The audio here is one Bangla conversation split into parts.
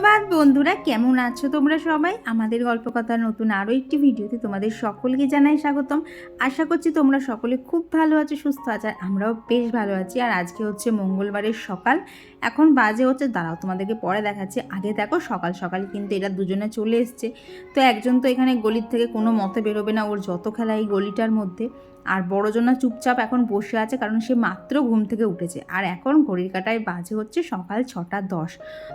সুপ্রভাত বন্ধুরা, কেমন আছো তোমরা সবাই? আমাদের গল্প গল্পকথার নতুন আরও একটি ভিডিওতে তোমাদের সকলকে জানাই স্বাগতম। আশা করছি তোমরা সকলে খুব ভালো আছো, সুস্থ আছো, আর আমরাও বেশ ভালো আছি। আর আজকে হচ্ছে মঙ্গলবারের সকাল। এখন বাজে হচ্ছে, দাঁড়াও তোমাদেরকে পরে দেখাচ্ছি। আগে দেখো, সকাল সকাল কিন্তু এরা দুজনে চলে এসছে। তো একজন তো এখানে গলির থেকে কোনো মতে বেরোবে না, ওর যত খেলা এই গলিটার মধ্যে। আর বড়জনা চুপচাপ এখন বসে আছে কারণ সে মাত্র ঘুম থেকে উঠেছে। আর এখন ঘড়ির কাটায় বাজে হচ্ছে সকাল ছটা দশ।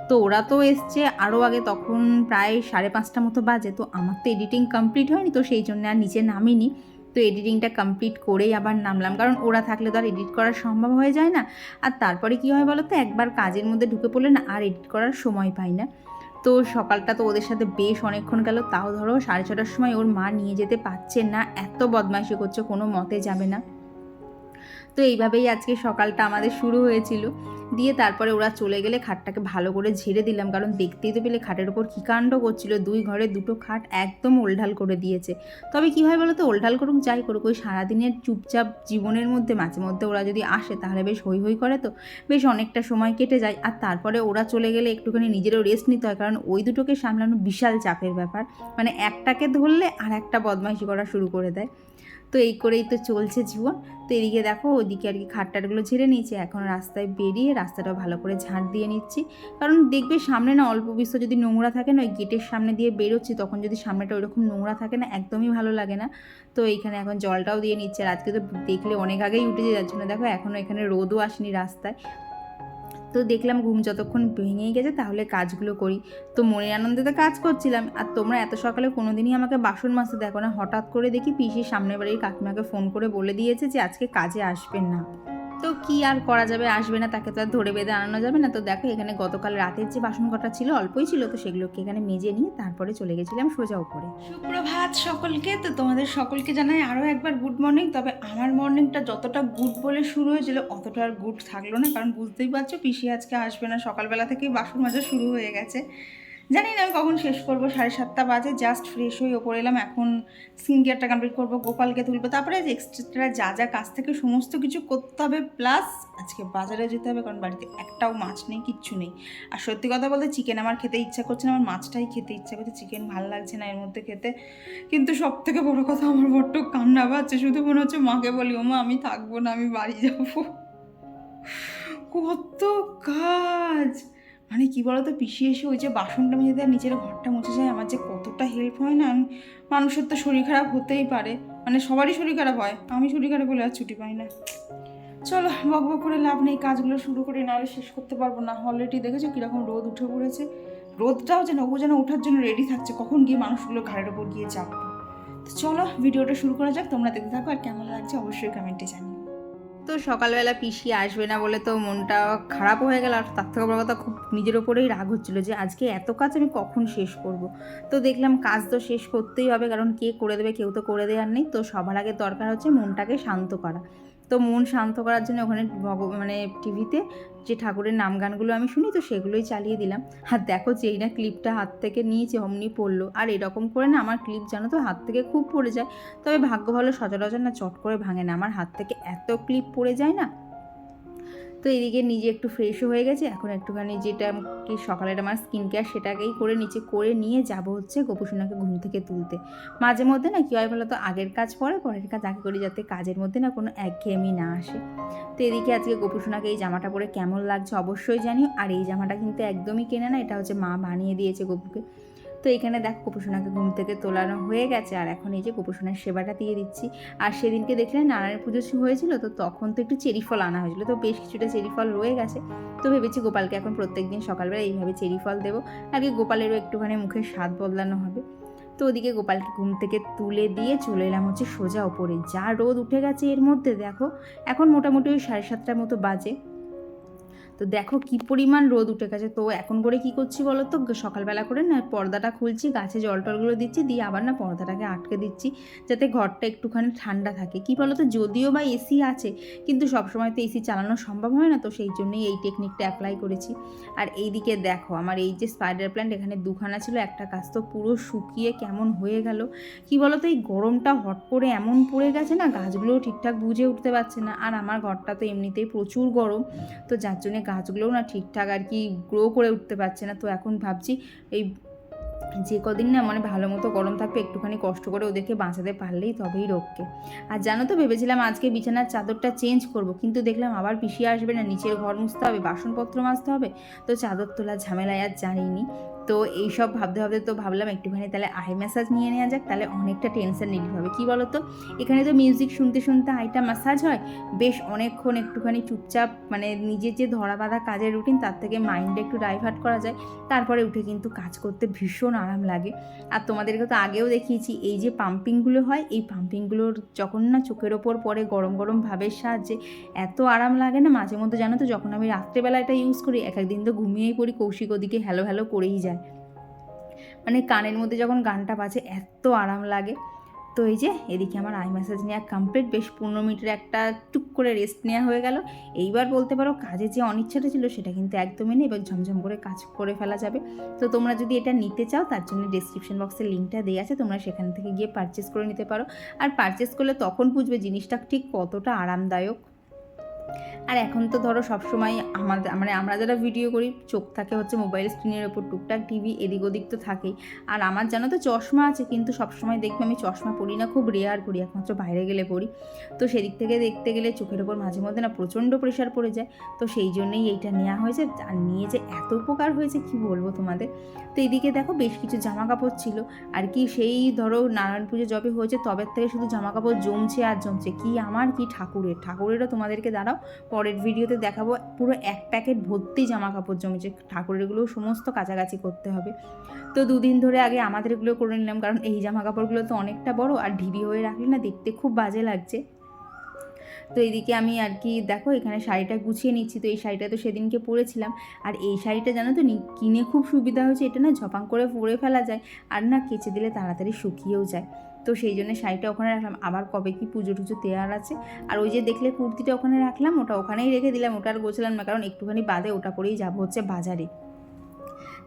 তো ওরা তো এসছে আরও আগে তখন প্রায় সাড়ে পাঁচটা মতো বাজে। তো আমার তো এডিটিং কমপ্লিট হয়নি, তো সেই জন্য আর নিচে নামিনি। তো এডিটিংটা কমপ্লিট করেই আবার নামলাম। কারণ ওরা থাকলে তো আর এডিট করা সম্ভব হয়ে যায় না। আর তারপরে কি হয় বলো তো একবার কাজের মধ্যে ঢুকে পড়লে না আর এডিট করার সময় পাই না। তো সকালটা তো ওদের সাথে বেশ অনেকক্ষণ গেল। তাও ধরো সাড়ে ছটার সময় ওর মা নিয়ে যেতে পারছে না। এত বদমাইশি করছে, কোনো মতে যাবে না। তো এইভাবেই আজকে সকালটা আমাদের শুরু হয়েছিল। দিয়ে তারপরে ওরা চলে গেলে খাটটাকে ভালো করে ঝেড়ে দিলাম, কারণ দেখতেই তো পেলে খাটের ওপর কী কাণ্ড করছিল। দুই ঘরে দুটো খাট একদম ওলঢাল করে দিয়েছে। তবে কী হয় বলো তো ওলঢাল করুক, যাই করুক, ওই সারাদিনের চুপচাপ জীবনের মধ্যে, মাঝে মধ্যে ওরা যদি আসে, তাহলে বেশ হই হই করে তো। বেশ অনেকটা সময় কেটে যায়। আর তারপরে ওরা চলে গেলে একটুখানি নিজেরও রেস্ট নিতে হয়, কারণ ওই দুটোকে সামলানো বিশাল চাপের ব্যাপার। মানে একটাকে ধরলে আর একটা বদমাইশি করা শুরু করে দেয়। তো এই করেই তো চলছে জীবন। তো এদিকে দেখো ওইদিকে আর কি খাটটাটগুলো ঝেড়ে নিয়েছে। এখন রাস্তায় বেরিয়ে রাস্তাটা ভালো করে ঝাঁট দিয়ে নিচ্ছি। কারণ দেখবে সামনে না অল্প বিশ্ব যদি নোংরা থাকে না, ওই গেটের সামনে দিয়ে বেরোচ্ছি, তখন যদি সামনেটা ওইরকম নোংরা থাকে না, একদমই ভালো লাগে না। তো এইখানে এখন জলটাও দিয়ে নিচ্ছে। আর আজকে তো দেখলে অনেক আগেই উঠেছে যার জন্য দেখো এখনও এখানে রোদও আসেনি রাস্তায়। তো দেখলাম ঘুম যতক্ষণ ভেঙেই গেছে তাহলে কাজগুলো করি। তো মনের আনন্দে কাজ করছিলাম। আর তোমরা এত সকালে কোনো দিনই আমাকে বাসন মাজতে দেখো না। হঠাৎ করে দেখি পিসির সামনের বাড়ির কাকিমাকে ফোন করে বলে দিয়েছে যে আজকে কাজে আসবেন না। তো কি আর করা যাবে? আসবে না, তাকে তো আর ধরে বেঁধে আনানো যাবে না। তো দেখো, এখানে গতকাল রাতের যে বাসন কটা ছিল অল্পই ছিল, তো সেগুলোকে এখানে মেজে নিয়ে তারপরে চলে গেছিলাম সোজা উপরে। সুপ্রভাত সকলকে। তো তোমাদের সকলকে জানাই আরও একবার গুড মর্নিং তবে আমার মর্নিংটা যতটা গুড বলে শুরু হয়েছিল, অতটা আর গুড থাকল না। কারণ বুঝতেই পারছ, পিসি আজকে আসবে না। সকালবেলা থেকেই বাসন মাজা শুরু হয়ে গেছে। জানি না আমি কখন শেষ করব, সাড়ে সাতটা বাজে জাস্ট ফ্রেশ হয়ে ওপরে এলাম, এখন স্কিন কেয়ারটা কমপ্লিট করব, গোপালকে তুলবো, তারপরে এক্সট্রা যা যা কাজ থেকে সমস্ত কিছু করতে হবে প্লাস আজকে বাজারে যেতে হবে, কারণ বাড়িতে একটাও মাছ নেই, কিচ্ছু নেই। আর সত্যি কথা বলতে চিকেন আমার খেতে ইচ্ছা করছে না, আমার মাছটাই খেতে ইচ্ছা করছে চিকেন ভালো লাগছে না এর মধ্যে খেতে। কিন্তু সব থেকে বড়ো কথা আমার বড্ড কান্না পাচ্ছে, শুধু মনে হচ্ছে মাকে বলি ও মা আমি থাকব না, আমি বাড়ি যাব। কত কাজ! মানে কি বলতো পিসি এসে ওই যে বাসনটা মেজে দেয় নিচের ঘরটা মুছে যায়, আমার যে কতটা হেল্প হয় না, আমি- মানুষের তো শরীর খারাপ হতেই পারে। মানে সবারই শরীর খারাপ হয়, আমি শরীর খারাপ বলে আর ছুটি পাই না। চলো, বক বক করে লাভ নেই, কাজগুলো শুরু করে, নাহলে শেষ করতে পারব না। অলরেডি দেখেছ, কীরকম রোদ উঠে পড়েছে? রোদটাও যেন, ও যেন ওঠার জন্য রেডি থাকছে, কখন গিয়ে মানুষগুলো ঘাড়ের ওপর গিয়ে চাপবো। তো চলো, ভিডিওটা শুরু করা যাক, তোমরা দেখতে থাকো আর কেমন লাগছে, অবশ্যই কমেন্টে জানিও। তো সকালবেলা পিসি আসবে না বলে তো মনটা খারাপ হয়ে গেল। আর তার থেকে বড় কথা খুব নিজের ওপরেই রাগ হচ্ছিল যে আজকে এত কাজ আমি কখন শেষ করব। তো দেখলাম কাজ তো শেষ করতেই হবে, কারণ কে করে দেবে, কেউ তো করে দেওয়ার নেই। তো সবার আগে দরকার হচ্ছে মনটাকে শান্ত করা। তো মন শান্ত করার জন্য ওখানে ভগ- মানে টিভিতে যে ঠাকুরের নাম গানগুলো আমি শুনি, তো সেগুলোই চালিয়ে দিলাম। আর দেখো যেই না ক্লিপটা হাত থেকে নিয়েছে অমনি পড়ল। আর এরকম করে না আমার ক্লিপ জানো তো হাত থেকে খুব পড়ে যায়। তবে ভাগ্য ভালো সচরাচর না চট করে ভাঙে না। আমার হাত থেকে এত ক্লিপ পড়ে যায় না তো এদিকে নিজে একটু ফ্রেশও হয়ে গেছে। এখন একটুখানি যেটা কি সকালের আমার স্কিন কেয়ার সেটাকেই করে নিচে করে নিয়ে যাব হচ্ছে গোপুসোনাকে ঘুম থেকে তুলতে। মাঝে মধ্যে না কী হয় বলো তো আগের কাজ পরে পরের কাজ আগে করি যাতে কাজের মধ্যে না কোনো একঘেয়েমি না আসে। তো এদিকে আজকে গোপুসোনাকে এই জামাটা পরে কেমন লাগছে অবশ্যই জানিও। আর এই জামাটা কিন্তু একদমই কেনে না, এটা হচ্ছে মা বানিয়ে দিয়েছে গপুকে। তো এখানে দেখ গোপুসোনাকে ঘুম থেকে তোলানো হয়ে গেছে, আর এখন এই যে গোপুসোনার সেবাটা দিয়ে দিচ্ছি। আর সেদিনকে দেখলে নারায়ণ পুজো হয়েছিল, তো তখন তো একটু চেরি ফল আনা হয়েছিল, তো বেশ কিছুটা চেরি ফল রয়ে গেছে। তো ভেবেছি গোপালকে এখন প্রত্যেক দিন সকালবেলা এইভাবে চেরি ফল দেবো, আগে গোপালেরও একটুখানি মুখের স্বাদ বদলানো হবে। তো ওদিকে গোপালকে ঘুম থেকে তুলে দিয়ে চলে এলাম হচ্ছে সোজা ওপরে। যা রোদ উঠে গেছে এর মধ্যে দেখো, এখন মোটামুটি ওই সাড়ে সাতটার মতো বাজে। তো দেখো কি পরিমাণ রোদ উঠে গেছে। তো এখন করে কি করছি বলো তো? সকালবেলা করে না পর্দাটা খুলছি, গাছে জল টলগুলো দিচ্ছি, দিয়ে আবার না পর্দাটাকে আটকে দিচ্ছি, যাতে ঘরটা একটুখানি ঠান্ডা থাকে। কি বলো তো? যদিও বা এসি আছে, কিন্তু সবসময় তো এসি চালানো সম্ভব হয় না, তো সেই জন্যই এই টেকনিকটা অ্যাপ্লাই করেছি। আর এইদিকে দেখো, আমার এই যে স্পাইডার প্ল্যান্ট এখানে দুখানা ছিল, একটা গাছ তো পুরো শুকিয়ে কেমন হয়ে গেল। কি বলো তো? এই গরমটা হট করে এমন পড়ে গেছে না, গাছগুলোও ঠিকঠাক বুঝে উঠতে পারছে না। আর আমার ঘরটা তো এমনিতেই প্রচুর গরম, তো যার জন্য গাছগুলোও না ঠিকঠাক আর কি গ্রো করে উঠতে পারছে না। তো এখন ভাবছি এই যে কদিন না মানে ভালো মতো গরম থাকবে, একটুখানি কষ্ট করে ওদেরকে বাঁচাতে পারলেই তবেই রোগকে। আর জানো তো, ভেবেছিলাম আজকে বিছানার চাদরটা চেঞ্জ করব, কিন্তু দেখলাম আবার পিছিয়ে আসবে না, নিচের ঘর মুছতে হবে, বাসনপত্র মাজতে হবে, তো চাদর তোলা ঝামেলায় আর জানিনি তো এইসব ভাবতে ভাবতে তো ভাবলাম একটুখানি তাহলে আই ম্যাসাজ নিয়ে নেওয়া যাক, তাহলে অনেকটা টেনশন রিলিফ হবে। কী বলো তো এখানে তো মিউজিক শুনতে শুনতে আইটা ম্যাসাজ হয়। বেশ অনেকক্ষণ একটুখানি চুপচাপ মানে নিজের যে ধরা বাঁধা কাজের রুটিন তার থেকে মাইন্ডে একটু ডাইভার্ট করা যায়। তারপরে উঠে কিন্তু কাজ করতে ভীষণ আরাম লাগে। আর তোমাদেরকে তো আগেও দেখিয়েছি, এই যে পাম্পিংগুলো হয়, এই পাম্পিংগুলোর যখন না চোখের ওপর পরে গরম গরম ভাবের সাহায্যে, এত আরাম লাগে না? মাঝে মধ্যে জানো তো, যখন আমি রাত্রেবেলা এটা ইউজ করি এক একদিন তো ঘুমিয়েই পড়ি, কৌশিক ওদিকে হ্যালো হ্যালো করেই যায়। মানে কানের মধ্যে যখন গানটা বাজে, এত আরাম লাগে। তো এই যে, এদিকে আমার আই ম্যাসাজ নেওয়া কমপ্লিট বেশ পনেরো মিনিটের একটা টুক করে রেস্ট নেওয়া হয়ে গেল। এইবার বলতে পারো, কাজে যে অনিচ্ছাটা ছিল, সেটা কিন্তু একদমই নেই, এবার ঝমঝম করে কাজ করে ফেলা যাবে। তো তোমরা যদি এটা নিতে চাও, তার জন্য ডিসক্রিপশন বক্সে লিঙ্কটা দেওয়া আছে, তোমরা সেখান থেকে গিয়ে পারচেস করে নিতে পারো। আর পারচেস করলে তখন বুঝবে জিনিসটা ঠিক কতটা আরামদায়ক। আর এখন তো ধরো সবসময় আমাদের মানে আমরা যারা ভিডিও করি, চোখ থাকে হচ্ছে মোবাইল স্ক্রিনের ওপর টুকটাক টিভি এদিক ওদিক তো থাকেই। আর আমার জানো তো চশমা আছে, কিন্তু সবসময় দেখবে আমি চশমা পরি না, খুব রেয়ার করি, একমাত্র বাইরে গেলে পরি। তো সেদিক থেকে দেখতে গেলে চোখের ওপর মাঝে মধ্যে না প্রচণ্ড প্রেশার পড়ে যায়। তো সেই জন্যই এইটা নেওয়া হয়েছে। আর নিয়ে যে এত উপকার হয়েছে, কি বলব তোমাদের? তো এদিকে দেখো বেশ কিছু জামা কাপড় ছিল। আর কি সেই ধরো নারায়ণ পুজো যবে হয়েছে, তবে থেকে শুধু জামা কাপড় জমছে আর জমছে। কি আমার, কি ঠাকুরের? ঠাকুরেরও তোমাদেরকে দাঁড়াও। পরের ভিডিওতে দেখাবো, পুরো এক প্যাকেট ভর্তি জামা কাপড় জমেছে ঠাকুরেরগুলো সমস্ত কাছাকাছি করতে হবে। তো দুদিন ধরে আগে আমাদের এগুলো করে নিলাম, কারণ এই জামা কাপড়গুলো তো অনেকটা বড়, আর ঢিবি হয়ে রাখলে না দেখতে খুব বাজে লাগছে। তো এইদিকে আমি আর কি, দেখো এখানে শাড়িটা গুছিয়ে নিচ্ছি, তো এই শাড়িটা তো সেদিনকে পরেছিলাম। আর এই শাড়িটা জানো তো কিনে খুব সুবিধা হয়েছে, এটা না ঝপাং করে পরে ফেলা যায়, আর না কেচে দিলে তাড়াতাড়ি শুকিয়েও যায়। তো সেই জন্য শাড়িটা ওখানে রাখলাম। আবার কবে কি পুজো টুজো দেওয়ার আছে। আর ওই যে দেখলে কুর্তিটা ওখানে রাখলাম, ওটা ওখানেই রেখে দিলাম, ওটা আর গোছলাম না, কারণ একটুখানি বাদে ওটা করেই যাব হচ্ছে বাজারে।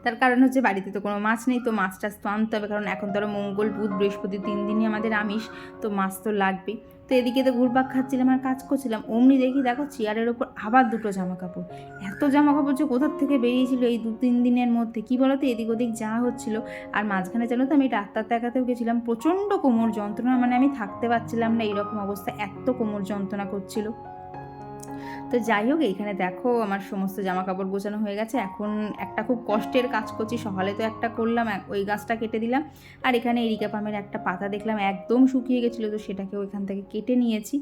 তার কারণ হচ্ছে বাড়িতে তো কোনো মাছ নেই, তো মাছ টাছ তো আনতে হবে, কারণ এখন ধরো মঙ্গল, বুধ, বৃহস্পতি তিন দিনই আমাদের আমিষ, তো মাছ তো লাগবে তো এদিকে তো ঘুরপাক খাচ্ছিলাম আর কাজ করছিলাম। অমনি দেখি দেখো চেয়ারের ওপর আবার দুটো জামা কাপড় এত জামা কাপড় যে কোথার থেকে বেরিয়েছিল এই দু তিন দিনের মধ্যে? কি বলতো? এদিক ওদিক যা হচ্ছিল। আর মাঝখানে জানো তো আমি ডাক্তার দেখাতেও গেছিলাম প্রচণ্ড কোমর যন্ত্রণা মানে আমি থাকতে পারছিলাম না এরকম অবস্থা। এত কোমর যন্ত্রণা করছিল। তো যাই হোক, এইখানে দেখো আমার সমস্ত জামা কাপড় গোছানো হয়ে গেছে। এখন একটা খুব কষ্টের কাজ করছি, সকালে তো একটা করলাম ওই গাছটা কেটে দিলাম। আর এখানে এরিকা পামের একটা পাতা দেখলাম, একদম শুকিয়ে গেছিল, তো সেটাকে ওইখান থেকে কেটে নিয়েছি।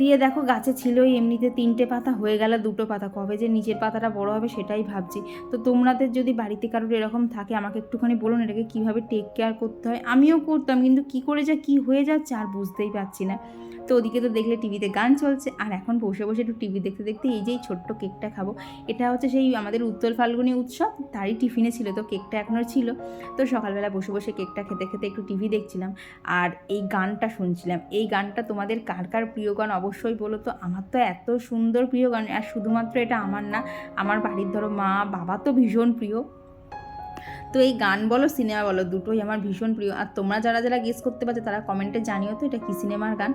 দিয়ে দেখো গাছে ছিলই, এমনিতে তিনটে পাতা হয়ে গেল দুটো পাতা। কবে যে নিচের পাতাটা বড় হবে সেটাই ভাবছি। তো তোমাদের যদি বাড়িতে কারোর এরকম থাকে, আমাকে একটুখানি বলুন এটাকে কীভাবে টেক কেয়ার করতে হয়। আমিও করতাম, কিন্তু কি করে যা কি হয়ে যাচ্ছে আর বুঝতেই পারছি না। তো ওদিকে তো দেখলে টিভিতে গান চলছে, আর এখন বসে বসে একটু টিভি দেখতে দেখতে এই যে এই ছোট্ট কেকটা খাব, এটা হচ্ছে সেই আমাদের উত্তর ফাল্গুনি উৎসব, তারই টিফিনে ছিল তো কেকটা এখনও ছিল। তো সকালবেলা বসে বসে কেকটা খেতে খেতে একটু টিভি দেখছিলাম, আর এই গানটা শুনছিলাম। এই গানটা তোমাদের কার কার প্রিয় গান? অবশ্যই বলো তো, আমার তো এত সুন্দর প্রিয় গান, আর শুধুমাত্র এটা আমার না, আমার বাড়ির ধরো মা, বাবা তো ভীষণ প্রিয়। তো এই গান বলো, সিনেমা বলো, দুটোই আমার ভীষণ প্রিয়। আর তোমরা যারা যারা গেস করতে পারছ, তারা কমেন্টে জানিও তো এটা কী সিনেমার গান।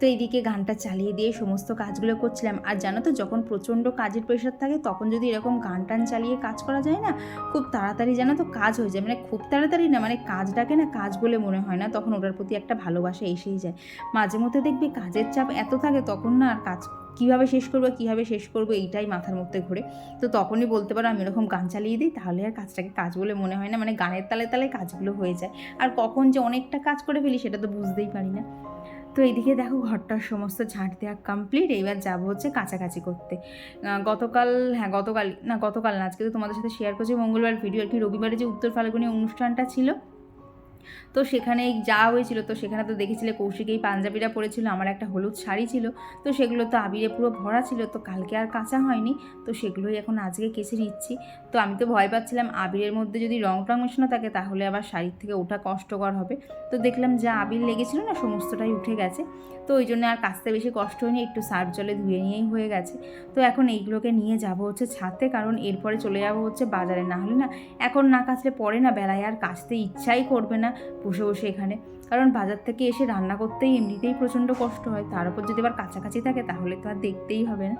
তো এইদিকে গানটা চালিয়ে দিয়ে সমস্ত কাজগুলো করছিলাম। আর জানো তো, যখন প্রচণ্ড কাজের প্রেশার থাকে, তখন যদি এরকম গান টান চালিয়ে কাজ করা যায় না, খুব তাড়াতাড়ি জানো তো কাজ হয়ে যায়। মানে খুব তাড়াতাড়ি না মানে কাজটাকে না কাজ বলে মনে হয় না, তখন ওটার প্রতি একটা ভালোবাসা এসেই যায়। মাঝে মধ্যে দেখবি কাজের চাপ এত থাকে, তখন না আর কাজ কীভাবে শেষ করব, কীভাবে শেষ করব, এইটাই মাথার মধ্যে ঘুরে। তো তখনই বলতে পারো, আমি এরকম গান চালিয়ে দিই, তাহলে আর কাজটাকে কাজ বলে মনে হয় না মানে গানের তালে তালে কাজগুলো হয়ে যায়। আর কখন যে অনেকটা কাজ করে ফেলি, সেটা তো বুঝতেই পারি না। তো এইদিকে দেখো ঘরটার সমস্ত ঝাঁট দেওয়া কমপ্লিট এইবার যাব হচ্ছে কাছাকাছি করতে। গতকাল হ্যাঁ গতকাল না গতকাল না, আজকে তো তোমাদের সাথে শেয়ার করছি, মঙ্গলবার ভিডিও আর কি, রবিবারে যে উত্তর ফাল্গুনি অনুষ্ঠানটা ছিল তো সেখানে যাওয়া হয়েছিল, তো সেখানে তো দেখেছিলে কৌশিক এই পাঞ্জাবিটা পরেছিল, আমার একটা হলুদ শাড়ি ছিল, তো সেগুলো তো আবিরে পুরো ভরা ছিল, তো কালকে আর কাঁচা হয়নি, তো সেগুলোই এখন আজকে কেচে নিচ্ছি। তো আমি তো ভয় পাচ্ছিলাম, আবিরের মধ্যে যদি রং টং মেশানো থাকে তাহলে আবার শাড়ির থেকে ওঠা কষ্টকর হবে। তো দেখলাম যা আবির লেগেছিল না, সমস্তটাই উঠে গেছে, তো ওই জন্য আর কাচতে বেশি কষ্ট হয়নি, একটু সার্ফ জলে ধুয়ে নিয়েই হয়ে গেছে। তো এখন এইগুলোকে নিয়ে যাব হচ্ছে ছাদে, কারণ এরপরে চলে যাব হচ্ছে বাজারে না হলে না, এখন না কাচলে পরে না, বেলায় আর কাচতে ইচ্ছাই করবে না। বসে বসে এখানে। কারণ বাজার থেকে এসে রান্না করতেই এমনিতেই প্রচণ্ড কষ্ট হয়। তার উপর যদি আবার কাছাকাছি থাকে তাহলে তো আর দেখতেই হবে না।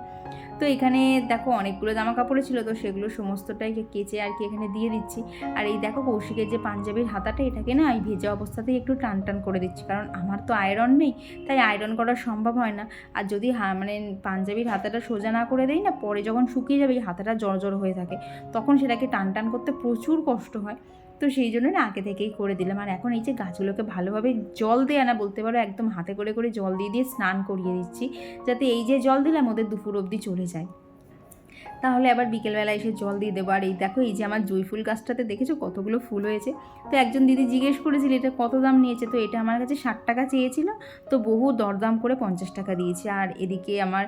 তো এখানে দেখো অনেকগুলো জামা কাপড় ছিল, তো সেগুলো সমস্তটাই কেচে আর কি এখানে দিয়ে দিচ্ছি। আর এই দেখো কৌশিকের যে পাঞ্জাবির হাতাটা, এটাকে না এই ভেজা অবস্থাতেই একটু টান টান করে দিচ্ছি। কারণ আমার তো আয়রন নেই, তাই আয়রন করা সম্ভব হয় না। আর যদি মানে পাঞ্জাবির হাতাটা সোজা না করে দেই না, পরে যখন শুকিয়ে যাবে এই হাতাটা জড় জড় হয়ে থাকে, তখন সেটাকে টান টান করতে প্রচুর কষ্ট হয়। তো সেই জন্য না আগে থেকেই করে দিলাম। আর এখন এই যে গাছগুলোকে ভালোভাবে জল দেয়া না বলতে পারো, একদম হাতে করে করে জল দিয়ে দিয়ে স্নান করিয়ে দিচ্ছি, যাতে এই যে জল দিলাম ওদের দুপুর অবধি চলে যায়। তাহলে আবার বিকেলবেলা এসে জল দিয়ে দেবো। আর এই দেখো, এই যে আমার জুঁই ফুল গাছটাতে দেখেছ কতগুলো ফুল হয়েছে? তো একজন দিদি জিজ্ঞেস করেছিল, এটা কত দাম নিয়েছে? তো এটা আমার কাছে ষাট টাকা চেয়েছিল, তো বহু দরদাম করে পঞ্চাশ টাকা দিয়েছে। আর এদিকে আমার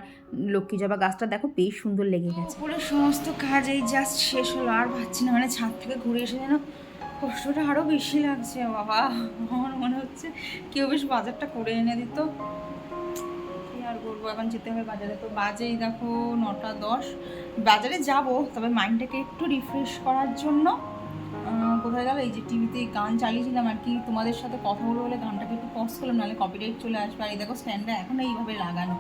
লক্ষ্মী জবা গাছটা দেখো বেশ সুন্দর লেগে গেছে। সমস্ত কাজ এই জাস্ট শেষ হলো। আর পাচ্ছি না মানে ছাদ থেকে ঘুরে এসে যেন কষ্টটা আরও বেশি লাগছে, বাবা। আমার মনে হচ্ছে কেউ বেশ বাজারটা করে এনে দিত। কি আর করব এখন যেতে হবে বাজারে। তো বাজেই দেখো নটা দশ। বাজারে যাব, তবে মাইন্ডটাকে একটু রিফ্রেশ করার জন্য। কোথায় গেল? এই যে টিভিতে গান চালিয়েছিলাম আর কি। তোমাদের সাথে কথা বলে বলে গানটাকে একটু পজ করলাম, নাহলে কপিরাইট চলে আসবে। আর এই দেখো স্ট্যান্ডটা এখন এইভাবে লাগানো।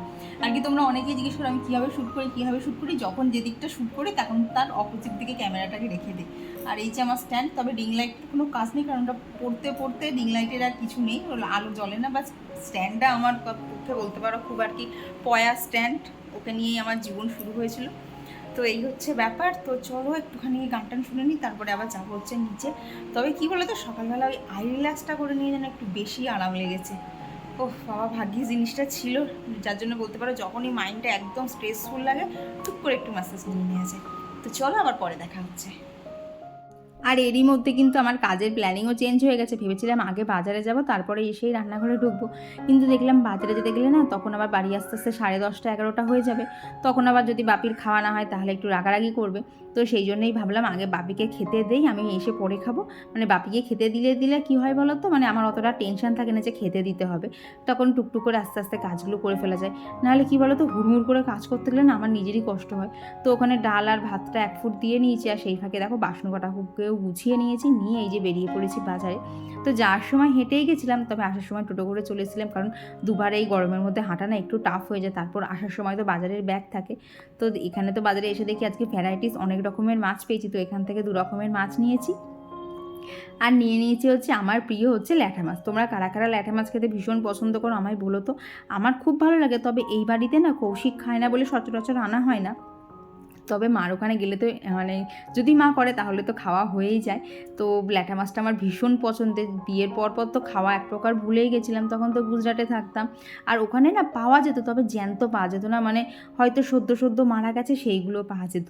আর কি তোমরা অনেকেই জিজ্ঞেস করো, আমি কীভাবে শ্যুট করি, কীভাবে শ্যুট করি? যখন যে দিকটা শ্যুট করি, তখন তার অপোজিট দিকে ক্যামেরাটাকে রেখে দিই। আর এই যে আমার স্ট্যান্ড তবে রিং লাইট কোনো কাজ নেই, কারণ ওটা পড়তে পড়তে রিং লাইটের আর কিছু নেই। আলো জ্বলে না বাস স্ট্যান্ডটা আমার পক্ষে বলতে পারো খুব আর কি পয়া স্ট্যান্ড ওকে নিয়েই আমার জীবন শুরু হয়েছিল। তো এই হচ্ছে ব্যাপার। তো চলো একটুখানি গান টান শুনে নিই তারপরে আবার যাব হচ্ছে নিচে। তবে কি বলো তো সকালবেলা ওই আই রিল্যাক্সটা করে নিয়ে যেন একটু বেশি আরাম লেগেছে। ও বাবা ভাগ্যে জিনিসটা ছিল। যার জন্য বলতে পারো, যখনই মাইন্ডটা একদম স্ট্রেসফুল লাগে, টুক করে একটু ম্যাসেজ নিয়ে নেওয়া যায়। তো চলো আবার পরে দেখা হচ্ছে। আর এরই মধ্যে কিন্তু আমার কাজের প্ল্যানিংও চেঞ্জ হয়ে গেছে। ভেবেছিলাম আগে বাজারে যাব, তারপরে এসেই রান্নাঘরে ঢুকবো। কিন্তু দেখলাম বাজারে যেতে গেলে না, তখন আবার বাড়ি আস্তে আস্তে সাড়ে দশটা এগারোটা হয়ে যাবে। তখন আবার যদি বাপির খাওয়া না হয়, তাহলে একটু রাগারাগি করবে। তো সেই জন্যই ভাবলাম আগে বাপিকে খেতে দেই, আমি এসে পরে খাব। মানে বাপিকে খেতে দিলে দিলে কি হয় বলো তো মানে আমার অতটা টেনশন থাকে না যে খেতে দিতে হবে। তখন টুকটুক করে আস্তে আস্তে কাজগুলো করে ফেলা যায়। নাহলে কি বলো তো হুড়মুড় করে কাজ করতে গেলে না আমার নিজেরই কষ্ট হয়। তো ওখানে ডাল আর ভাতটা এক ফুট দিয়ে নিয়েছি আর সেই ফাঁকে দেখো বাসন কটাকেও গুছিয়ে নিয়েছি, নিয়ে এই যে বেরিয়ে পড়েছি বাজারে। তো যাওয়ার সময় হেঁটেই গেছিলাম, তবে আসার সময় টোটো করে চলে এসেছিলাম কারণ দুবার এই গরমের মধ্যে হাঁটা না একটু টাফ হয়ে যায়। তারপর আসার সময় তো বাজারের ব্যাগ থাকে। তো এখানে তো বাজারে এসে দেখি আজকে ভ্যারাইটিস অনেক রকমের মাছ পেয়েছি, তো এখান থেকে দু রকমের মাছ নিয়েছি। আর নিয়ে নিয়েছি হচ্ছে আমার প্রিয় হচ্ছে ল্যাঠা মাছ। তোমরা কারা কারা ল্যাঠা মাছ খেতে ভীষণ পছন্দ করো আমায় বলো তো। আমার খুব ভালো লাগে, তবে এই বাড়িতে না কৌশিক খায় না বলে সচরাচর আনা হয় না। তবে মার ওখানে গেলে তো মানে যদি মা করে তাহলে তো খাওয়া হয়েই যায়। তো ল্যাঠা মাছটা আমার ভীষণ পছন্দের। বিয়ের পর পর তো খাওয়া এক প্রকার ভুলেই গেছিলাম, তখন তো গুজরাটে থাকতাম। আর ওখানে না পাওয়া যেত, তবে জ্যান্ত পাওয়া যেত না মানে হয়তো সদ্য সদ্য মারা গেছে, সেইগুলো পাওয়া যেত।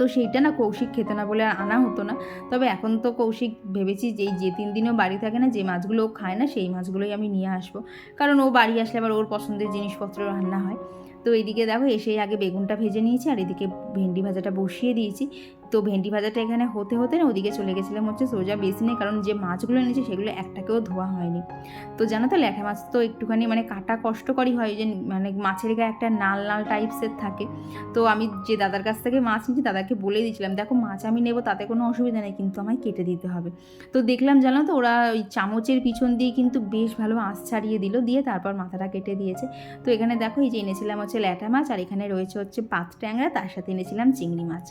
তো সেইটা না কৌশিক খেতে না বলে আনা হতো না। তবে এখন তো কৌশিক ভেবেছি যে যে তিন দিনও বাড়ি থাকে না, যে মাছগুলো ও খায় না, সেই মাছগুলোই আমি নিয়ে আসব। কারণ ও বাড়ি আসলে আবার ওর পছন্দের জিনিসপত্র রান্না হয়। তো এইদিকে দেখো এসেই আগে বেগুনটা ভেজে নিয়েছি, আর এদিকে ভেন্ডি ভাজাটা বসিয়ে দিয়েছি। তো ভেন্ডি ভাজাটা এখানে হতে হতে না ওদিকে চলে গেছিলাম হচ্ছে সোজা বেসিনে, কারণ যে মাছগুলো এনেছি সেগুলো একটাকেও ধোয়া হয়নি। তো জানো তো ল্যাঠা মাছ তো একটুখানি মানে কাটা কষ্টকরই হয়, যে মানে মাছের গায়ে একটা নাল নাল টাইপসের থাকে। তো আমি যে দাদার কাছ থেকে মাছ নিচ্ছি দাদাকে বলে দিয়েছিলাম, দেখো মাছ আমি নেব, তাতে কোনো অসুবিধা নেই, কিন্তু আমায় কেটে দিতে হবে। তো দেখলাম জানো তো ওরা ওই চামচের পিছন দিয়ে কিন্তু বেশ ভালো আঁশ ছাড়িয়ে দিল, দিয়ে তারপর মাথাটা কেটে দিয়েছে। তো এখানে দেখো এই যে এনেছিলাম হচ্ছে ল্যাটা মাছ, আর এখানে রয়েছে হচ্ছে পাত ট্যাংরা, তার সাথে এনেছিলাম চিংড়ি মাছ।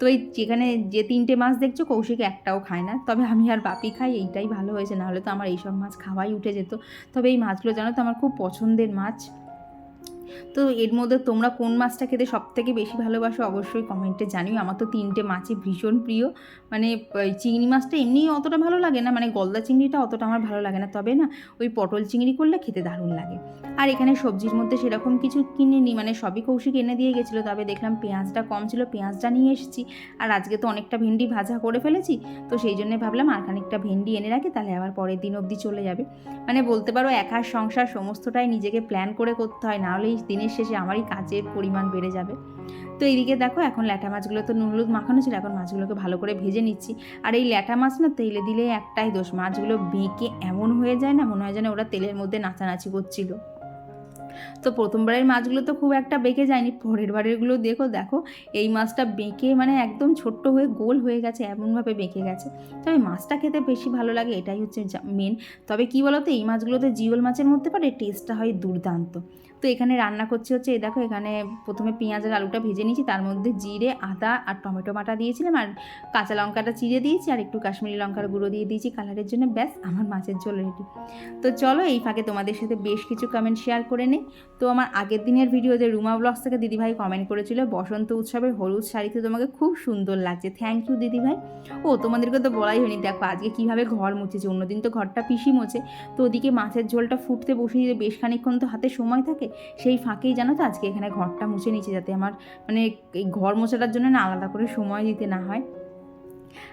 তো এই যেখানে যে তিনটে মাছ দেখছ, কৌশিক একটাও খায় না। তবে আমি আর বাপি খাই, এইটাই ভালো হয়েছে। নাহলে তো আমার এইসব মাছ খাওয়াই উঠে যেত। তবে এই মাছগুলো জানো তো, আমার খুব পছন্দের মাছ। তো এর মধ্যে তোমরা কোন মাছটা খেতে সব থেকে বেশি ভালোবাসো অবশ্যই কমেন্টে জানিও। আমার তো তিনটে মাছই ভীষণ প্রিয়। মানে চিংড়ি মাছটা এমনি অতটা ভালো লাগে না। মানে গলদা চিংড়িটা অতটা আমার ভালো লাগে না। তবে না, ওই পটল চিংড়ি করলে খেতে দারুণ লাগে। আর এখানে সবজির মধ্যে সেরকম কিছু কিনিনি। মানে সবই কৌশিক এনে দিয়ে গেছিল। তবে দেখলাম পেঁয়াজটা কম ছিল। পেঁয়াজটা নিয়ে এসেছি। আর আজকে তো অনেকটা ভেন্ডি ভাজা করে ফেলেছি। তো সেই জন্য ভাবলাম আর খানিকটা ভেন্ডি এনে রাখি। তাহলে আবার পরের দিন অবধি চলে যাবে। মানে বলতে পারো একার সংসার সমস্তটাই নিজেকে প্ল্যান করে করতে হয়। নাহলে এই দিনের শেষে আমারই কাজের পরিমাণ বেড়ে যাবে। তো এইদিকে দেখো, এখন ল্যাটা মাছগুলো তো নুন, হলুদ মাখানো ছিল, এখন মাছগুলোকে ভালো করে ভেজে নিচ্ছি। আর এই ল্যাটা মাছ না, তেলে দিলে একটাই দোষ, মাছগুলো বেঁকে এমন হয়ে যায় না, মনে হয় যেন ওরা তেলের মধ্যে নাচানাচি করছিল। তো প্রথমবারের মাছগুলো তো খুব একটা বেঁকে যায়নি, পরের বারেরগুলো দেখো দেখো, এই মাছটা বেঁকে মানে একদম ছোট্ট হয়ে গোল হয়ে গেছে, এমনভাবে বেঁকে গেছে। তবে মাছটা খেতে বেশি ভালো লাগে, এটাই হচ্ছে মেন তবে কী বলো তো এই মাছগুলোতে জিওল মাছের মধ্যে পারে টেস্টটা হয় দুর্দান্ত। তো এখানে রান্না করছি হচ্ছে, এই দেখো এখানে প্রথমে পেঁয়াজ আর আলুটা ভেজে নিয়েছি, তার মধ্যে জিরে, আদা আর টমেটো বাটা দিয়েছিলাম, আর কাঁচা লঙ্কাটা চিড়ে দিয়েছি, আর একটু কাশ্মীরি লঙ্কার গুঁড়ো দিয়ে দিয়েছি কালারের জন্য, ব্যাস আমার মাছের ঝোল রেডি তো চলো এই ফাঁকে তোমাদের সাথে বেশ কিছু কমেন্ট শেয়ার করে নিই। তো আমার আগের দিনের ভিডিও যে রুমা ব্লগস থেকে দিদিভাই কমেন্ট করেছিল, বসন্ত উৎসবের হলুদ শাড়িতে তোমাকে খুব সুন্দর লাগছে। থ্যাংক ইউ দিদিভাই। ও, তোমাদেরকে তো বলাই হয়নি, দেখো আজকে কীভাবে ঘর মুছেছে, অন্যদিন তো ঘরটা পিসি মোছে, তো ওদিকে মাছের ঝোলটা ফুটতে বসিয়ে দিলে বেশ খানিকক্ষণ তো হাতে সময় থাকে সেই ফাঁকেই জানো তো? আজকে এখানে ঘরটা মুছে নিচ্ছে যাতে আমার মানে এই ঘর মোছাটার জন্য না আলাদা করে সময় দিতে না হয়।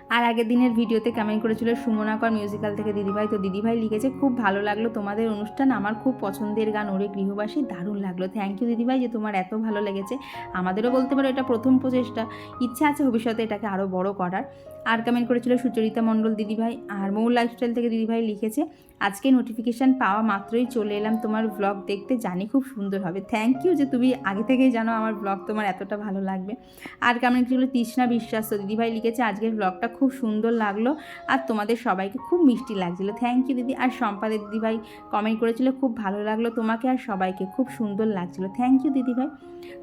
আর আগের দিনের ভিডিওতে কমেন্ট করেছিল সুমনাকর মিউজিক্যাল থেকে দিদিভাই। তো দিদিভাই লিখেছে, খুব ভালো লাগল তোমাদের অনুষ্ঠান। আমার খুব পছন্দের গান। ওরে গৃহবাসী, দারুণ লাগল। থ্যাংক ইউ দিদিভাই যে তোমার এত ভালো লেগেছে। আমাদেরও বলতে পারো এটা প্রথম প্রচেষ্টা। ইচ্ছা আছে ভবিষ্যতে এটাকে আরও বড় করার। আর কমেন্ট করেছিল সুচরিতা মণ্ডল দিদিভাই। আর মৌ লাইফস্টাইল থেকে দিদিভাই লিখেছে, আজকে নোটিফিকেশান পাওয়া মাত্রই চলে এলাম তোমার ব্লগ দেখতে। জানি খুব সুন্দর হবে। থ্যাংক ইউ যে তুমি আগে থেকেই জানো আমার ব্লগ তোমার এতটা ভালো লাগবে। আর কমেন্ট করেছিল তৃষ্ণা বিশ্বাস। তো দিদিভাই লিখেছে, আজকের ব্লগটা খুব সুন্দর লাগল আর তোমাদের সবাইকে খুব মিষ্টি লাগছিল। থ্যাংক ইউ দিদি। আর সম্পাদের দিদিভাই কমেন্ট করেছিল, খুব ভালো লাগল তোমাকে আর সবাইকে। খুব সুন্দর লাগছিল। থ্যাংক ইউ দিদিভাই।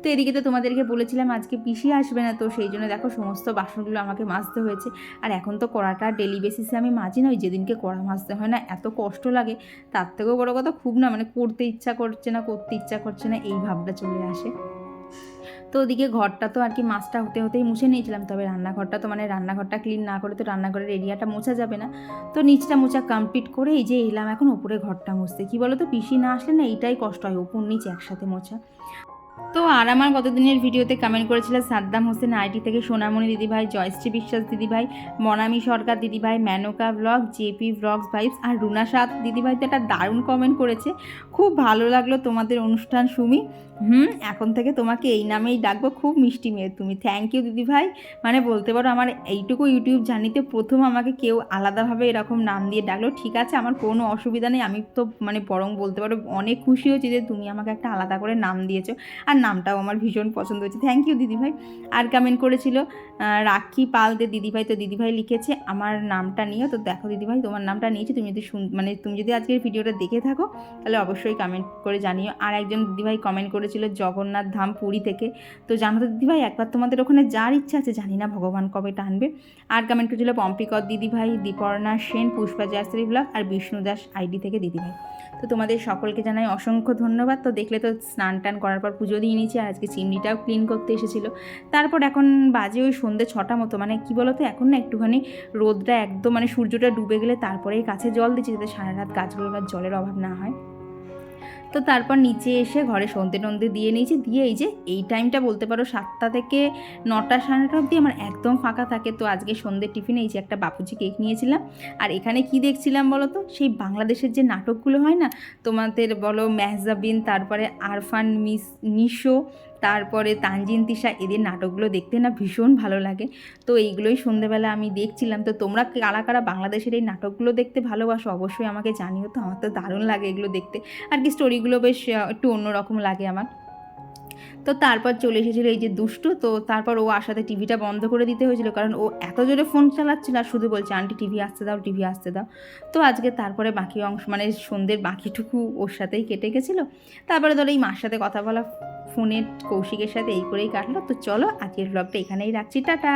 তো এদিকে তো তোমাদেরকে বলেছিলাম, আজকে পিসি আসবে না, তো সেই জন্য দেখো সমস্ত বাসনগুলো আমাকে মাজতে হয়েছে। আর এখন তো কড়াটা ডেলি বেসিসে আমি মাজি না, ওই যেদিনকে কড়া মাজতে হয় না, এত কষ্ট লাগে। তার থেকেও বড় কথা, খুব না মানে করতে ইচ্ছা করছে না, করতে ইচ্ছা করছে না, এই ভাবটা চলে আসে। তো ওদিকে ঘরটা তো আর কি মাছটা হতে হতেই মুছে নিয়েছিলাম। তবে রান্নাঘরটা তো মানে রান্নাঘরটা ক্লিন না করে তো রান্নাঘরের এরিয়াটা মোছা যাবে না। তো নিচটা মোছা কমপ্লিট করে এই যে এলাম এখন ওপরে ঘরটা মুছতে। কী বলো তো পিসি না আসলে না এইটাই কষ্ট হয় ওপর নিচে একসাথে মোছা। তো আর আমার গতদিনের ভিডিওতে কমেন্ট করেছিল সাদ্দাম হোসেন আইটি থেকে সোনামণি দিদিভাই, জয়শ্রী বিশ্বাস দিদিভাই, মনামি সরকার দিদিভাই ম্যানোকা ব্লগ জেপি ব্লগস ভাইবস আর রুনা সাত দিদিভাই তো একটা দারুণ কমেন্ট করেছে। খুব ভালো লাগল তোমাদের অনুষ্ঠান, সুমি। হুম, এখন থেকে তোমাকে এই নামেই ডাকবো। খুব মিষ্টি মেয়ে তুমি। থ্যাংক ইউ দিদিভাই মানে বলতে পারো, আমার এইটুকু ইউটিউব জার্নিতে প্রথম আমাকে কেউ আলাদাভাবে এরকম নাম দিয়ে ডাকলো। ঠিক আছে, আমার কোনো অসুবিধা নেই। আমি তো মানে বরং বলতে পারো, অনেক খুশি হয়েছি যে তুমি আমাকে একটা আলাদা করে নাম দিয়েছ। আর নামটাও আমার ভীষণ পছন্দ হয়েছে। থ্যাংক ইউ দিদিভাই আর কমেন্ট করেছিল রাখি পাল দে দিদিভাই তো দিদিভাই লিখেছে, আমার নামটা নিয়েও তো দেখো দিদিভাই তোমার নামটা নিয়েছি। তুমি যদি শুন মানে তুমি যদি আজকের ভিডিওটা দেখে থাকো, তাহলে অবশ্যই কমেন্ট করে জানিও। আর একজন দিদিভাই কমেন্ট করেছিল জগন্নাথ ধাম পুরী থেকে। তো জানো তো দিদিভাই, একবার তোমাদের ওখানে যার ইচ্ছা আছে, জানি না ভগবান কবে টানবে আর কমেন্ট করেছিল পম্পিকর দিদিভাই, দীপর্ণা সেন, পুষ্পা জাস্ত্রী ব্লগ আর বিষ্ণু দাস আইডি থেকে দিদিভাই। তো তোমাদের সকলকে জানাই অসংখ্য ধন্যবাদ। তো দেখলে তো স্নান টান করার পর পুজো দিয়ে নিয়েছি আর আজকে চিমনিটাও ক্লিন করতে এসেছিল। তারপর এখন বাজে ওই সন্ধ্যে ছটা মতো মানে কি বলো তো এখন না একটুখানি রোদটা একদম মানে সূর্যটা ডুবে গেলে তারপরেই কাছে জল দিচ্ছি, যাতে সারা রাত গাছগুলোর জলের অভাব না হয়। তো তারপর নিচে এসে ঘরে সন্ধে টন্ধে দিয়ে নিয়েছি। দিয়ে এই যে, এই টাইমটা বলতে পারো সাতটা থেকে নটা, সাড়ে নটা অবধি আমার একদম ফাঁকা থাকে। তো আজকে সন্ধ্যে টিফিনে এই যে একটা বাপুজি কেক নিয়েছিলাম। আর এখানে কি দেখছিলাম বলো তো? সেই বাংলাদেশের যে নাটকগুলো হয় না? তোমাদের বলো মেহজাবিন তারপরে আরফান মিস নিশো তারপরে তানজিন, তিশা এদের নাটকগুলো দেখতে না ভীষণ ভালো লাগে। তো এইগুলোই সন্ধেবেলা আমি দেখছিলাম। তো তোমরা কারা কারা বাংলাদেশের এই নাটকগুলো দেখতে ভালোবাসো অবশ্যই আমাকে জানিও তো, আমার তো দারুণ লাগে এগুলো দেখতে। আর কি স্টোরিগুলো বেশ একটু অন্যরকম লাগে আমার। তো তারপর চলে এসেছিল এই যে দুষ্টু, তো তারপর ও আসাতে টিভিটা বন্ধ করে দিতে হয়েছিল, কারণ ও এত জোরে ফোন চালাচ্ছিল আর শুধু বলছে, আন্টি, টিভি আসতে দাও, টিভি আসতে দাও। তো আজকে তারপরে বাকি অংশ মানে সন্ধ্যের বাকিটুকু ওর সাথেই কেটে গেছিল। তারপরে ধরো এই মার সাথে কথা বলা, ফোনের কৌশিকের সাথে এই করেই কাটলো। তো চলো, আজকের ব্লগটা এখানেই রাখছি। টাটা!